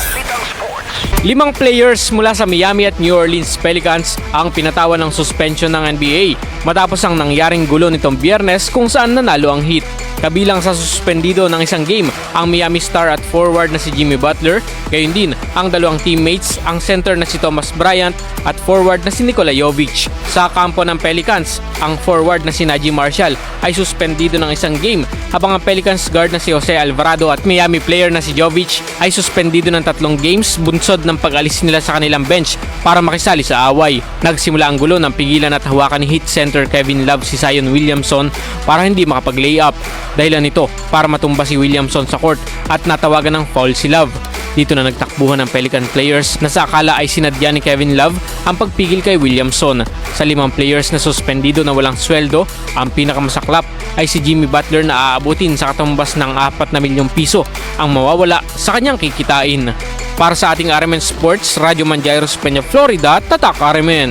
Balitang Sport. Limang players mula sa Miami at New Orleans Pelicans ang pinatawan ng suspension ng NBA matapos ang nangyaring gulo nitong biyernes kung saan nanalo ang Heat. Kabilang sa suspendido ng isang game ang Miami star at forward na si Jimmy Butler, gayon din ang dalawang teammates, ang center na si Thomas Bryant at forward na si Nikola Jovic. Sa kampo ng Pelicans, ang forward na si Najee Marshall ay suspendido ng isang game habang ang Pelicans guard na si Jose Alvarado at Miami player na si Jovic ay suspendido ng tatlong games bunsod ng pag-alis nila sa kanilang bench para makisali sa away. Nagsimula ang gulo ng pigilan at hawakan ni Heat center Kevin Love si Zion Williamson para hindi makapag-layup. Dahilan nito para matumba si Williamson sa court at natawagan ng foul si Love. Dito na nagtakbuhan ng Pelican players na sa akala ay sinadya ni Kevin Love ang pagpigil kay Williamson. Sa limang players na suspendido na walang sweldo, ang pinakamasaklap ay si Jimmy Butler na aabutin sa katumbas ng 4 na milyong piso ang mawawala sa kanyang kikitain. Para sa ating RMN Sports, Radyo Manjairos Peña, Florida, Tatak RMN.